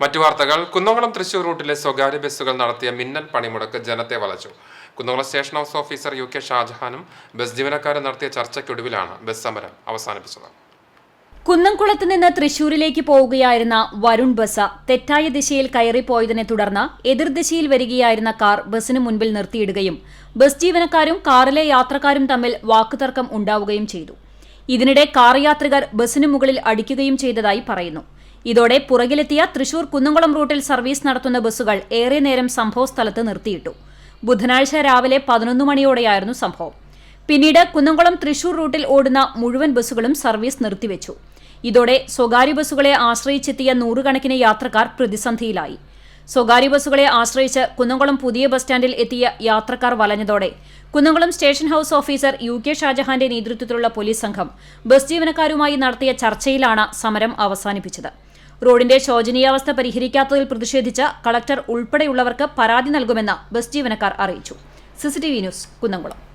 മറ്റു വാർത്തകൾ. കുന്നംകുളം തൃശൂർ റൂട്ടിലെ സ്വകാര്യ ബസ്സുകൾ നടത്തിയ മിന്നൽ പണിമുടക്ക് ജനത്തെ വലച്ചു. Kunnamkulam station house officer U K ഷാജഹാനും bus ജീവനക്കാരും നടത്തിയ ചർച്ചയ്ക്കൊടുവിലാണ് ബസ് സമരം അവസാനിപ്പിച്ചത്. കുന്നംകുളത്ത് നിന്ന് തൃശൂരിലേക്ക് പോവുകയായിരുന്ന വരുൺ ബസ് തെറ്റായ ദിശയിൽ കയറിപ്പോയതിനെ തുടർന്ന് എതിർദിശയിൽ വരികയായിരുന്ന കാർ ബസിന് മുൻപിൽ നിർത്തിയിടുകയും ബസ് ജീവനക്കാരും കാറിലെ യാത്രക്കാരും തമ്മിൽ വാക്കുതർക്കം ഉണ്ടാവുകയും ചെയ്തു. ഇതിനിടെ കാർ യാത്രികർ ബസിന് മുകളിൽ അടിക്കുകയും ചെയ്തതായി പറയുന്നു. ഇതോടെ പുറകിലെത്തിയ തൃശൂർ കുന്നംകുളം റൂട്ടിൽ സർവീസ് നടത്തുന്ന ബസ്സുകൾ ഏറെ നേരം സംഭവസ്ഥലത്ത് നിർത്തിയിട്ടു. ബുധനാഴ്ച രാവിലെ പതിനൊന്ന് മണിയോടെയായിരുന്നു സംഭവം. പിന്നീട് കുന്നംകുളം തൃശൂർ റൂട്ടിൽ ഓടുന്ന മുഴുവൻ ബസ്സുകളും സർവീസ് നിർത്തിവെച്ചു. ഇതോടെ സ്വകാര്യ ബസ്സുകളെ ആശ്രയിച്ചെത്തിയ നൂറുകണക്കിന് യാത്രക്കാർ പ്രതിസന്ധിയിലായി. സ്വകാര്യ ബസ്സുകളെ ആശ്രയിച്ച് കുന്നംകുളം പുതിയ ബസ് സ്റ്റാൻഡിൽ എത്തിയ യാത്രക്കാർ വലഞ്ഞതോടെ Kunnamkulam station house officer U K ഷാജഹാന്റെ നേതൃത്വത്തിലുള്ള പോലീസ് സംഘം ബസ് ജീവനക്കാരുമായി നടത്തിയ ചർച്ചയിലാണ് സമരം അവസാനിപ്പിച്ചത്. റോഡിന്റെ ശോചനീയാവസ്ഥ പരിഹരിക്കാത്തതിൽ പ്രതിഷേധിച്ച് കളക്ടർ ഉൾപ്പെടെയുള്ളവർക്ക് പരാതി നൽകുമെന്ന് ബസ് ജീവനക്കാർ അറിയിച്ചു. CCTV news Kunnamkulam.